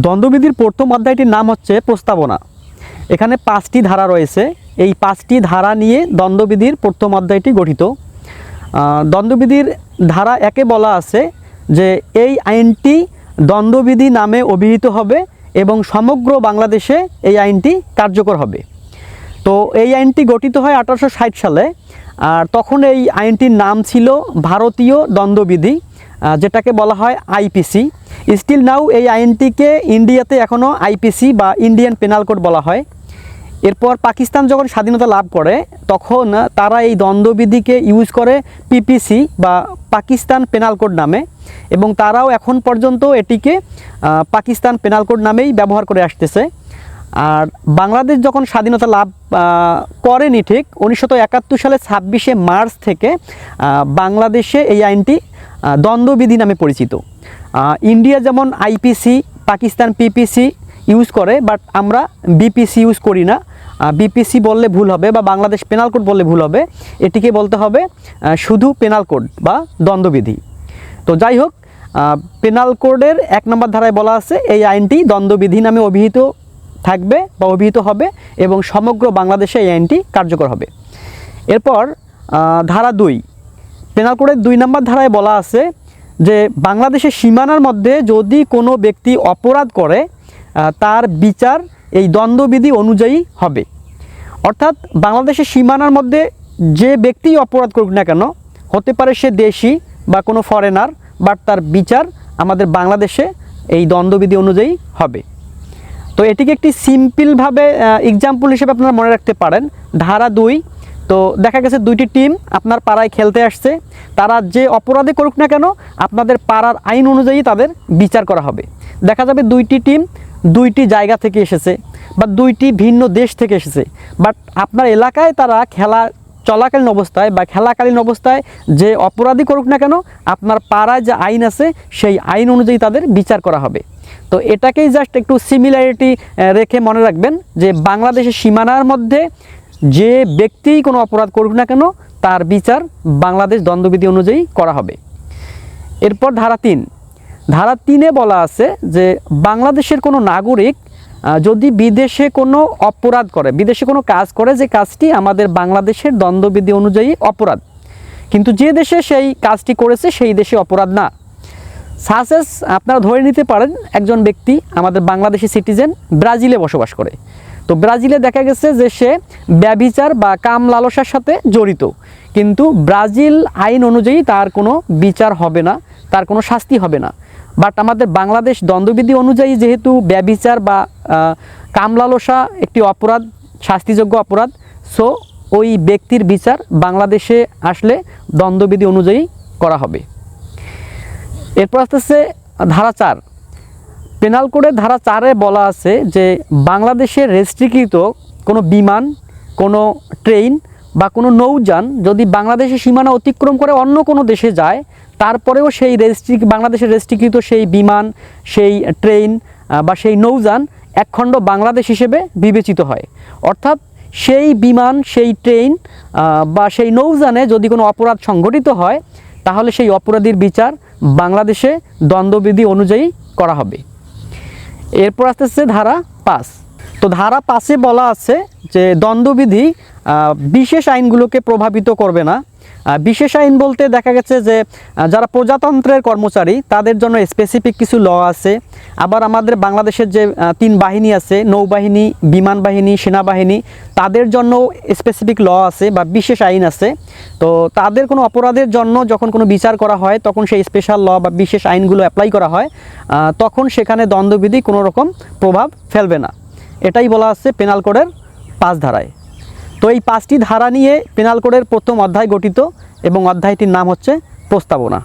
দ্বন্দ্ববিধির প্রথম অধ্যায়টির নাম হচ্ছে প্রস্তাবনা। এখানে পাঁচটি ধারা রয়েছে। এই পাঁচটি ধারা নিয়ে দ্বন্দ্ববিধির প্রথম অধ্যায়টি গঠিত। দ্বন্দ্ববিধির ধারা একে বলা আছে যে এই আইনটি দ্বন্দ্ববিধি নামে অভিহিত হবে এবং সমগ্র বাংলাদেশে এই আইনটি কার্যকর হবে। তো এই আইনটি গঠিত হয় আঠারোশো ষাট সালে। আর তখন এই আইনটির নাম ছিল ভারতীয় দ্বন্দ্ববিধি। যেটাকে বলা হয় আইপিসি। স্টিল নাও এই আইনটিকে ইন্ডিয়াতে এখনও আইপিসি বা ইন্ডিয়ান পেনাল কোড বলা হয়। এরপর পাকিস্তান যখন স্বাধীনতা লাভ করে, তখন তারা এই দ্বন্দ্ববিধিকে ইউজ করে পিপিসি বা পাকিস্তান পেনাল কোড নামে এবং তারাও এখন পর্যন্ত এটিকে পাকিস্তান পেনাল কোড নামেই ব্যবহার করে আসতেছে। আর বাংলাদেশ যখন স্বাধীনতা লাভ করেনি ঠিক, উনিশশো একাত্তর সালে ছাব্বিশে মার্চ থেকে বাংলাদেশে এই আইনটি দ্বন্দ্ববিধি নামে পরিচিত। ইন্ডিয়া যেমন আইপিসি, পাকিস্তান পিপিসি ইউজ করে বাট আমরা বিপিসি ইউজ করি না। বিপিসি বললে ভুল হবে বা বাংলাদেশ পেনাল কোড বললে ভুল হবে। এটিকে বলতে হবে শুধু পেনাল কোড বা দ্বন্দ্ববিধি। তো যাই হোক পেনাল কোডের এক নম্বর ধারায় বলা আছে, এই আইনটি দ্বন্দ্ববিধি নামে অভিহিত থাকবে বা অভিহিত হবে এবং সমগ্র বাংলাদেশে এই আইনটি কার্যকর হবে। এরপর ধারা দুই পেনাল কোডের দুই নম্বর ধারায় বলা আছে যে বাংলাদেশের সীমানার মধ্যে যদি কোনো ব্যক্তি অপরাধ করে তার বিচার এই দ্বন্দ্ববিধি অনুযায়ী হবে। অর্থাৎ বাংলাদেশের সীমানার মধ্যে যে ব্যক্তি অপরাধ করুক না কেন, হতে পারে সে দেশি বা কোনো ফরেনার বাট তার বিচার আমাদের বাংলাদেশে এই দ্বন্দ্ববিধি অনুযায়ী হবে। তো এটিকে একটি সিম্পলভাবে এক্সাম্পল হিসেবে আপনারা মনে রাখতে পারেন। ধারা দুই তো দেখা গেছে দুইটি টিম আপনার পাড়ায় খেলতে আসছে। তারা যে অপরাধে করুক না কেন, আপনাদের পাড়ার আইন অনুযায়ী তাদের বিচার করা হবে। দেখা যাবে দুইটি টিম দুইটি জায়গা থেকে এসেছে বা দুইটি ভিন্ন দেশ থেকে এসেছে। বাট আপনার এলাকায় তারা খেলা চলাকালীন অবস্থায় বা খেলাকালীন অবস্থায় যে অপরাধী করুক না কেন, আপনার পাড়ায় যে আইন আছে, সেই আইন অনুযায়ী তাদের বিচার করা হবে। তো এটাকেই জাস্ট একটু সিমিলারিটি রেখে মনে রাখবেন যে বাংলাদেশের সীমানার মধ্যে যে ব্যক্তিই কোনো অপরাধ করুক না কেন, তার বিচার বাংলাদেশ দ্বন্দ্ববিধি অনুযায়ী করা হবে। এরপর ধারা তিন। ধারা তিনে বলা আছে যে বাংলাদেশের কোনো নাগরিক যদি বিদেশে কোনো অপরাধ করে, বিদেশে কোনো কাজ করে, যে কাজটি আমাদের বাংলাদেশের দ্বন্দ্ববিধি অনুযায়ী অপরাধ। কিন্তু যে দেশে সেই কাজটি করেছে, সেই দেশে অপরাধ না। সাসেস আপনারা ধরে নিতে পারেন, একজন ব্যক্তি আমাদের বাংলাদেশি সিটিজেন ব্রাজিলে বসবাস করে। তো ব্রাজিলে দেখা গেছে যে সে ব্যভিচার বা কাম লালসার সাথে জড়িত। কিন্তু ব্রাজিল আইন অনুযায়ী তার কোনো বিচার হবে না, তার কোনো শাস্তি হবে না। বাট আমাদের বাংলাদেশ দ্বন্দ্ববিধি অনুযায়ী যেহেতু ব্যভিচার বা কামলালসা একটি অপরাধ, শাস্তিযোগ্য অপরাধ, সো ওই ব্যক্তির বিচার বাংলাদেশে আসলে দ্বন্দ্ববিধি অনুযায়ী করা হবে। এরপর আসতেছে ধারা চার। পেনাল কোডের ধারা চারে বলা আছে যে বাংলাদেশের রেস্ট্রিকৃত কোনো বিমান, কোনো ট্রেন বা কোনো নৌযান যদি বাংলাদেশের সীমানা অতিক্রম করে অন্য কোনো দেশে যায়, তারপরেও সেই রেস্ট্রিক বাংলাদেশের রেস্ট্রিকৃত সেই বিমান, সেই ট্রেন বা সেই নৌযান একখণ্ড বাংলাদেশ হিসেবে বিবেচিত হয়। অর্থাৎ সেই বিমান, সেই ট্রেন বা সেই নৌযানে যদি কোনো অপরাধ সংঘটিত হয়, তাহলে সেই অপরাধীর বিচার বাংলাদেশে দ্বন্দ্ববিধি অনুযায়ী করা হবে। এরপর আসতেছে ধারা পাঁচ। তো ধারা পাঁচে বলা আছে যে দ্বন্দ্ববিধি বিশেষ আইনগুলোকে প্রভাবিত করবে না। বিশেষ আইন বলতে দেখা গেছে যে যারা প্রজাতন্ত্রের কর্মচারী, তাদের জন্য স্পেসিফিক কিছু ল আছে। আবার আমাদের বাংলাদেশের যে তিন বাহিনী আছে, নৌবাহিনী, বিমান বাহিনী, সেনাবাহিনী, তাদের জন্য স্পেসিফিক ল আছে বা বিশেষ আইন আছে। তো তাদের কোনো অপরাধের জন্য যখন কোনো বিচার করা হয়, তখন সেই স্পেশাল ল বা বিশেষ আইনগুলো অ্যাপ্লাই করা হয় তখন সেখানে দ্বন্দ্ববিধি কোনো রকম প্রভাব ফেলবে না। এটাই বলা আছে পেনাল কোডের পাঁচ ধারায়। তো এই পাঁচটি ধারা নিয়ে পেনাল কোডের প্রথম অধ্যায় গঠিত এবং অধ্যায়টির নাম হচ্ছে প্রস্তাবনা।